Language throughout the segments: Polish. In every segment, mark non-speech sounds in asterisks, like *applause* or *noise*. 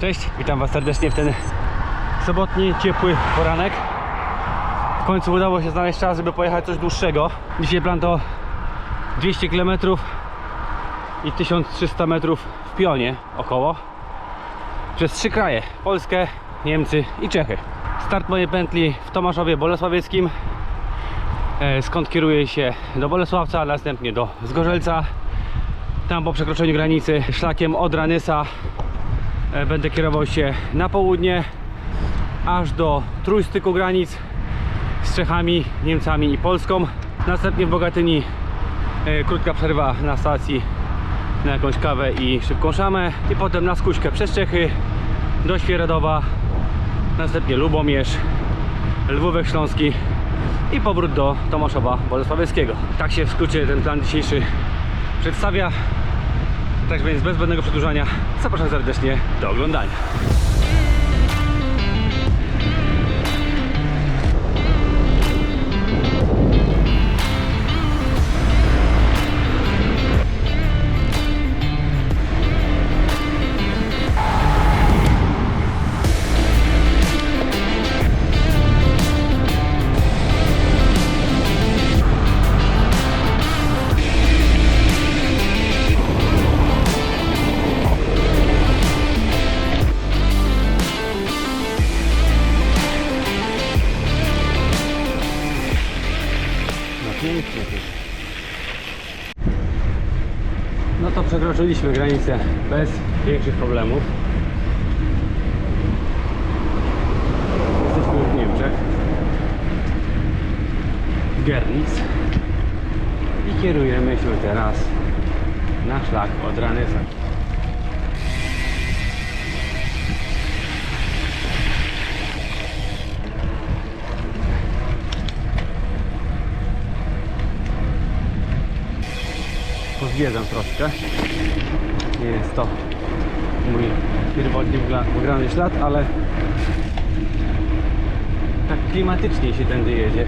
Cześć, witam Was serdecznie w ten sobotni, ciepły poranek. W końcu udało się znaleźć czas, żeby pojechać coś dłuższego. Dzisiaj plan to 200 km i 1300 metrów w pionie około. Przez trzy kraje, Polskę, Niemcy i Czechy. Start mojej pętli w Tomaszowie Bolesławieckim, e, skąd kieruję się do Bolesławca, a następnie do Zgorzelca. Tam po przekroczeniu granicy szlakiem od Ranysa będę kierował się na południe aż do trójstyku granic z Czechami, Niemcami i Polską. Następnie w Bogatyni e, krótka przerwa na stacji na jakąś kawę i szybką szamę i potem na skuśkę przez Czechy do Świeradowa, następnie Lubomierz, Lwówek Śląski i powrót do Tomaszowa Bolesławieckiego. Tak się w skrócie ten plan dzisiejszy przedstawia. Tak więc bez zbędnego przedłużania zapraszam serdecznie do oglądania. Przekroczyliśmy granicę bez większych problemów. Jesteśmy w Niemczech. Gerlitz. I kierujemy się teraz na szlak od Ranysa. Pozwiedzam troszkę. Nie jest to mój pierwotnie wygrany ślad, ale tak klimatycznie się tędy jedzie.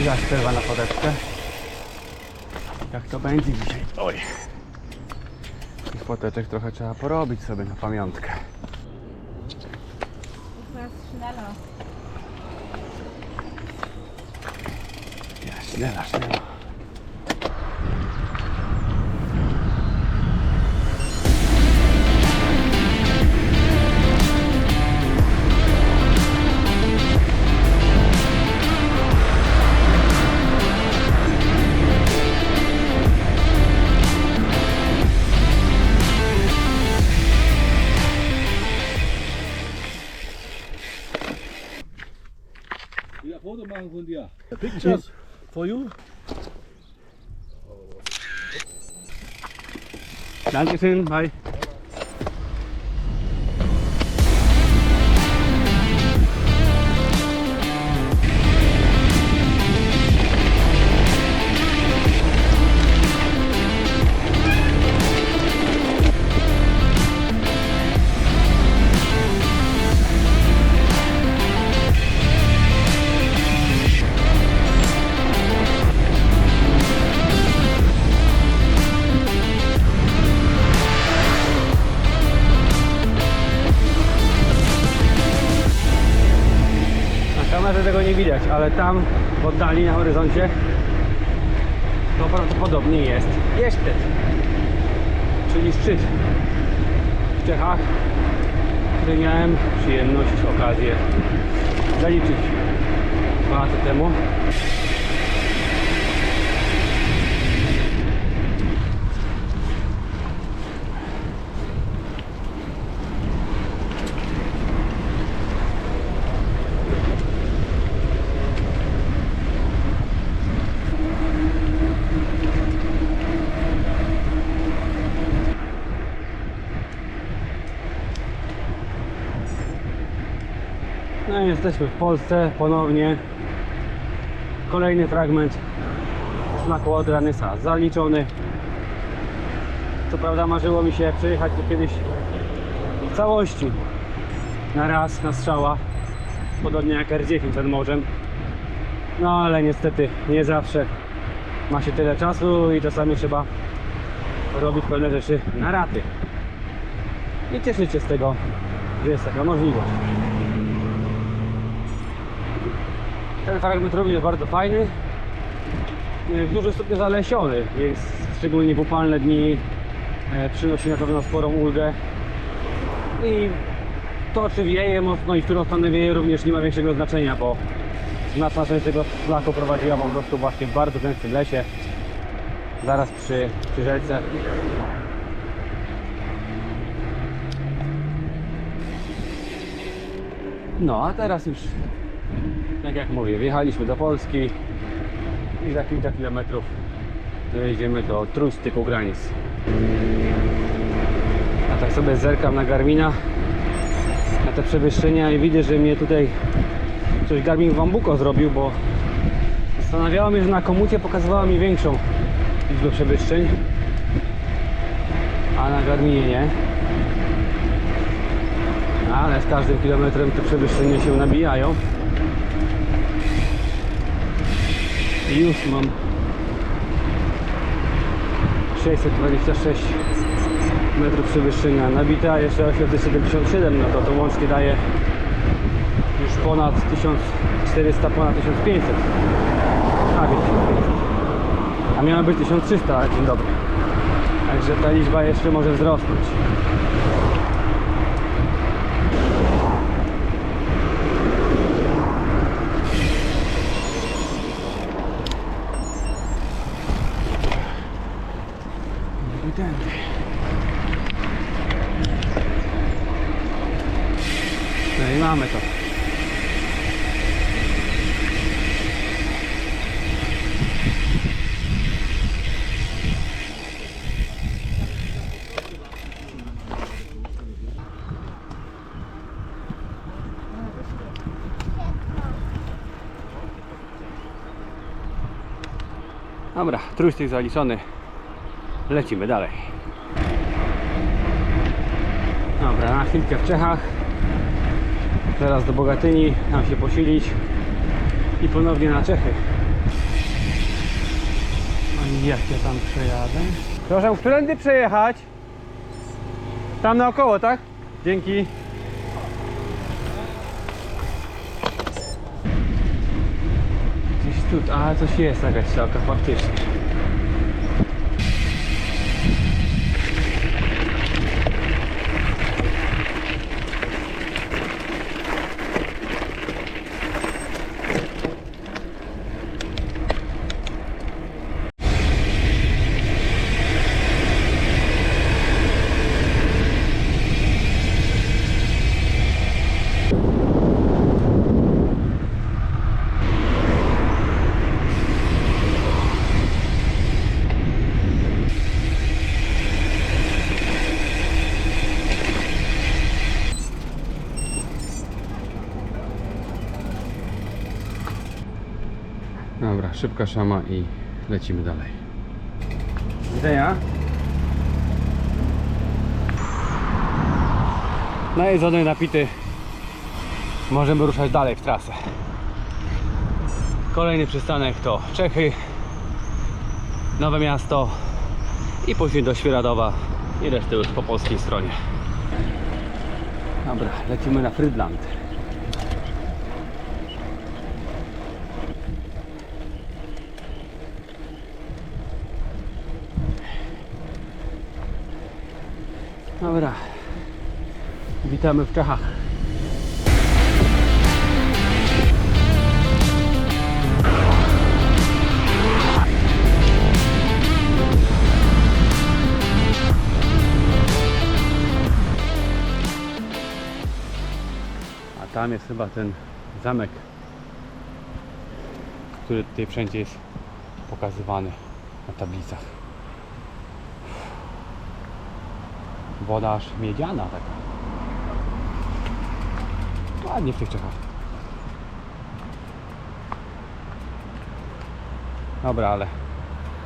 I zaś przerwa na podeczkę. Jak to będzie dzisiaj? Oj. Tych poteczek trochę trzeba porobić sobie na pamiątkę. Ja, schneller, schneller. Anglia. The pictures for you. Dankeschön, bye. Ale tam w oddali na horyzoncie to prawdopodobnie jest. Jesztet, czyli szczyt. W Czechach, który miałem przyjemność, okazję zaliczyć dwa lata temu. Jesteśmy w Polsce ponownie. Kolejny fragment szlaku od Ranysa zaliczony. Co prawda marzyło mi się przejechać tu kiedyś w całości na raz, na strzała. Podobnie jak R10 nad morzem. No ale niestety nie zawsze ma się tyle czasu i czasami trzeba robić pewne rzeczy na raty. I cieszyć się z tego, że jest taka możliwość. Ten fragment również bardzo fajny. W dużym stopniu zalesiony, więc szczególnie w upalne dni e, przynosi na pewno sporą ulgę. I to czy wieje mocno i w którą stronę wieje również nie ma większego znaczenia, bo znaczna część tego szlaku prowadziła po prostu właśnie w bardzo gęstym lesie. Zaraz przy, przy rzece. No a teraz już, tak jak mówię, wjechaliśmy do Polski i za kilka kilometrów dojedziemy do Trójstyku granic. A tak sobie zerkam na Garmina, na te przewyższenia i widzę, że mnie tutaj coś Garmin Wambuko zrobił, bo zastanawiało mnie, że na komucie pokazywała mi większą liczbę przewyższeń, a na Garminie nie. Ale z każdym kilometrem te przewyższenia się nabijają. I już mam 626 metrów przewyższenia nabite, a jeszcze 877, no to to łącznie daje już ponad 1400, ponad 1500. A, więc 1500. A miało być 1300, ale dzień dobry. Także ta liczba jeszcze może wzrosnąć. I tędy. No i mamy to. Dobra, trójstyk zaliczony. Lecimy dalej. Dobra, na chwilkę w Czechach. Teraz do Bogatyni, tam się posilić i ponownie na Czechy. A jak ja tam przejadę? Proszę, którędy przejechać? Tam naokoło, tak? Dzięki. Gdzieś tu, a coś jest jakaś strzałka faktycznie. Dobra, szybka szama i lecimy dalej. Widzenia. Najedzony, napity. Możemy ruszać dalej w trasę. Kolejny przystanek to Czechy, Nowe Miasto i później do Świeradowa i resztę już po polskiej stronie. Dobra, lecimy na Frydland. Dobra. Witamy w Czechach. A tam jest chyba ten zamek, który tutaj wszędzie jest pokazywany na tablicach. woda aż miedziana taka. Ładnie w tych Czechach. Dobra, ale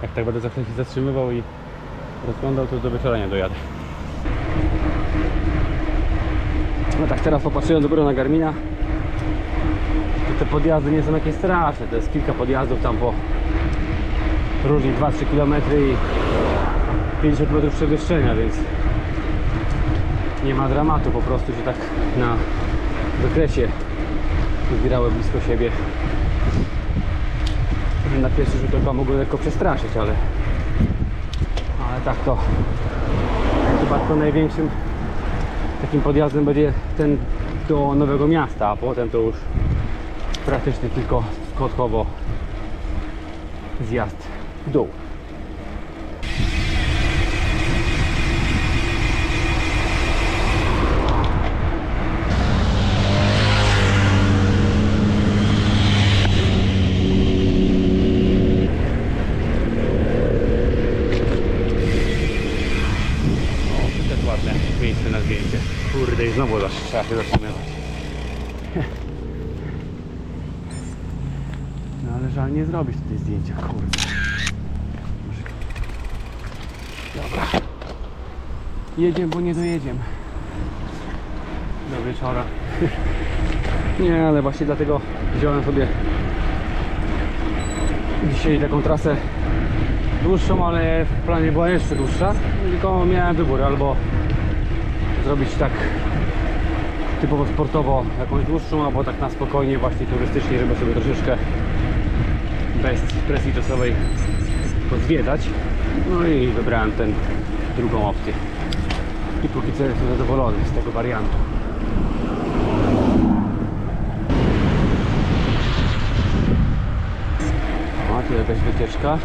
jak tak będę za chwilę się zatrzymywał i rozglądał, to do wieczora nie dojadę. No tak teraz popatrzyłem dopiero na Garmina te podjazdy nie są jakieś straszne to jest kilka podjazdów tam po różnych 2-3 km i 50 metrów przewyższenia więc nie ma dramatu. Po prostu się tak na wykresie zbierały blisko siebie. Na pierwszy rzut oka mogły lekko przestraszyć, ale ale tak to chyba tylko największym takim podjazdem będzie ten do Nowego Miasta, a potem to już praktycznie tylko skotkowo zjazd w dół. O, to też ładne miejsce na zdjęcie. Kurde, i znowu zaś trzeba się zatrzymywać. *laughs* No ale żal nie zrobić tutaj zdjęcia, kurde. Dobra. Jedziemy, bo nie dojedziemy. Do wieczora. *laughs* nie, ale właśnie dlatego wziąłem sobie dzisiaj taką trasę dłuższą, ale w planie była jeszcze dłuższa. Tylko miałem wybór albo zrobić tak typowo sportowo jakąś dłuższą, albo tak na spokojnie właśnie turystycznie, żeby sobie troszeczkę bez presji czasowej pozwiedzać. No i wybrałem tę drugą opcję. I póki co jestem zadowolony z tego wariantu. O, tu jakaś wycieczka.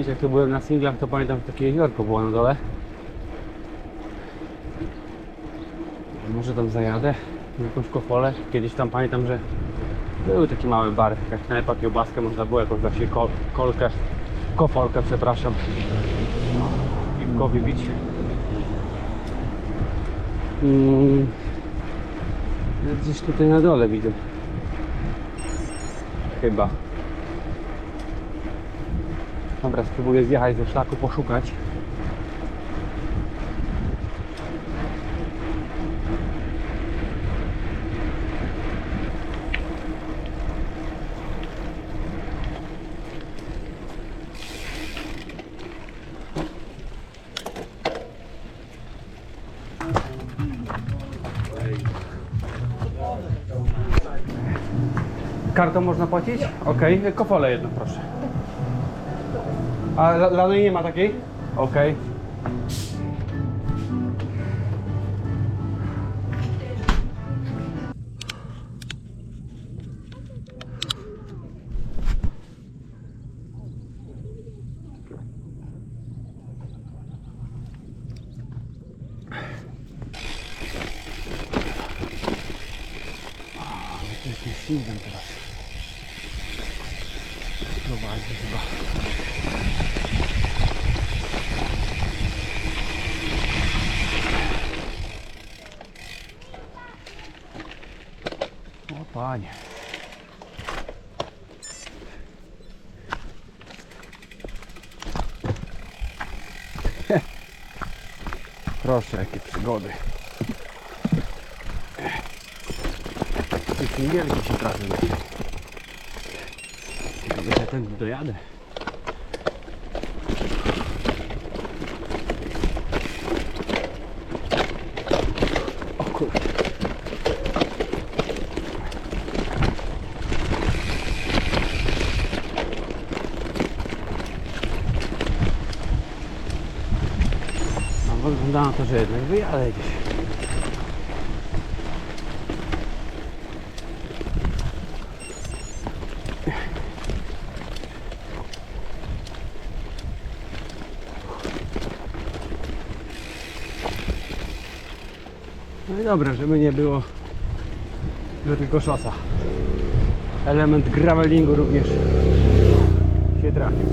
Kiedyś jak to byłem na singlach, to pamiętam, takie jeziorko było na dole. Może tam zajadę na jakąś kofolę. Kiedyś tam pamiętam, że był taki mały bar, jakaś knajpa, kiełbaskę, można było jakąś właśnie kol, kolkę, kofolkę, przepraszam, piwko wybić. Mm. Gdzieś tutaj na dole widzę. Chyba. Dobra, spróbuję zjechać ze szlaku, poszukać. Kartą można płacić? Okej, kofole jedno proszę. A la- lanej nie ma takiej? Okej. Proszę, jakie przygody. Tych niewielkich się trafił. Ciekawe, że ten dojadę. To, że jednak wyjadę gdzieś. No i dobra, żeby nie było, że tylko szosa. Element gravelingu również się trafił.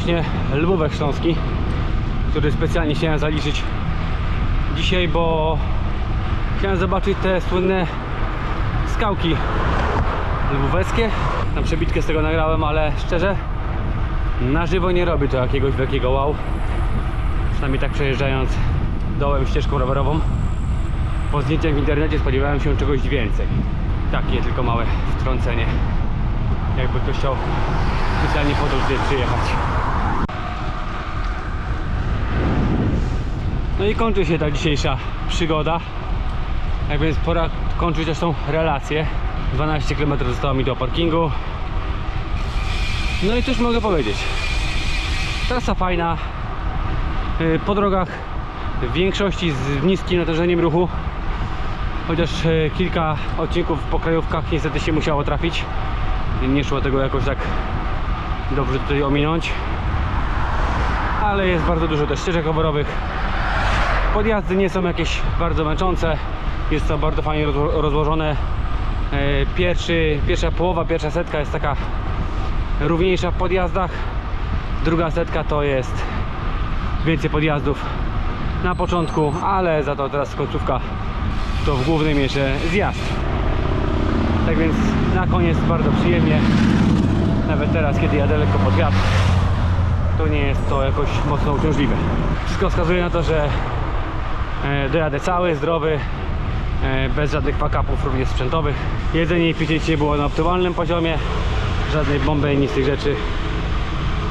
Właśnie Lwówek Śląski, który specjalnie chciałem zaliczyć dzisiaj, bo chciałem zobaczyć te słynne skałki lwóweckie. Tam przebitkę z tego nagrałem, ale szczerze na żywo nie robi to jakiegoś wielkiego wow. Przynajmniej tak przejeżdżając dołem ścieżką rowerową. Po zdjęciach w internecie spodziewałem się czegoś więcej. Takie tylko małe wtrącenie. Jakby ktoś chciał specjalnie po to przyjechać. No i kończy się ta dzisiejsza przygoda. Tak więc pora kończyć też tą relację. 12 km zostało mi do parkingu. No i cóż mogę powiedzieć. Trasa fajna. Yy, Po drogach w większości z niskim natężeniem ruchu. Chociaż yy, kilka odcinków po krajówkach niestety się musiało trafić. Nie szło tego jakoś tak dobrze tutaj ominąć. Ale jest bardzo dużo też ścieżek rowerowych. Podjazdy nie są jakieś bardzo męczące. Jest to bardzo fajnie rozło- rozłożone. E, Pierwszy, pierwsza połowa, pierwsza setka jest taka równiejsza w podjazdach. Druga setka to jest więcej podjazdów na początku, ale za to teraz końcówka to w głównym jeszcze zjazd. Tak więc na koniec bardzo przyjemnie. Nawet teraz, kiedy jadę lekko pod wiatr, to nie jest to jakoś mocno uciążliwe. Wszystko wskazuje na to, że dojadę cały, zdrowy, e, bez żadnych fuck-upów, również sprzętowych. Jedzenie i picie dzisiaj było na optymalnym poziomie, żadnej bomby, nic z tych rzeczy.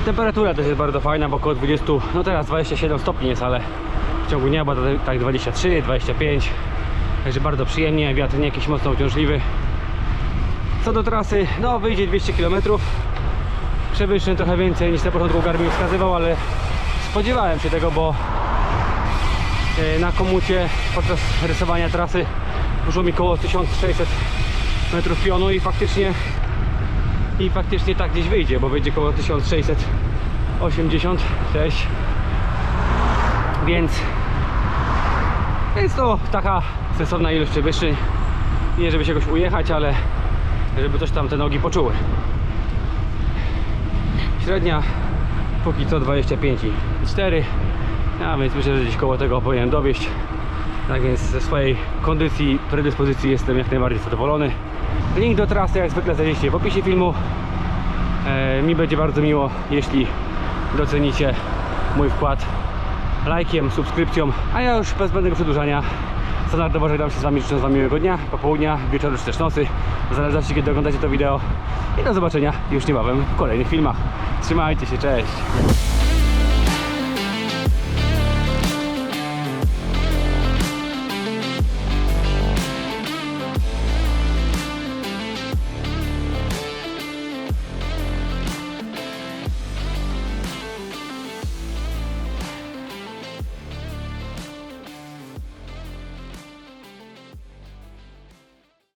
Temperatura też jest bardzo fajna, bo około 20, no teraz 27 stopni jest, ale w ciągu dnia była to tak 23, 25. Także bardzo przyjemnie, wiatr nie jakiś mocno uciążliwy. Co do trasy, no wyjdzie 200 km. Przewyższę trochę więcej niż na początku Garmin wskazywał, ale spodziewałem się tego, bo e, na komucie podczas rysowania trasy poszło mi około 1600 metrów pionu i faktycznie i faktycznie tak gdzieś wyjdzie, bo wyjdzie około 1686 więc jest to taka sensowna ilość przewyższeń nie żeby się jakoś ujechać, ale żeby coś tam te nogi poczuły. Średnia póki co 25,4 a więc myślę, że gdzieś koło tego powinienem dowieść. Tak więc ze swojej kondycji, predyspozycji jestem jak najbardziej zadowolony. Link do trasy jak zwykle znajdziecie w opisie filmu. E, mi będzie bardzo miło, jeśli docenicie mój wkład lajkiem, subskrypcją, a ja już bez zbędnego przedłużania standardowo żegnam się z Wami, życzę Wam miłego dnia, popołudnia, wieczoru czy też nocy, w zależności kiedy oglądacie to wideo i do zobaczenia już niebawem w kolejnych filmach. Trzymajcie się, cześć!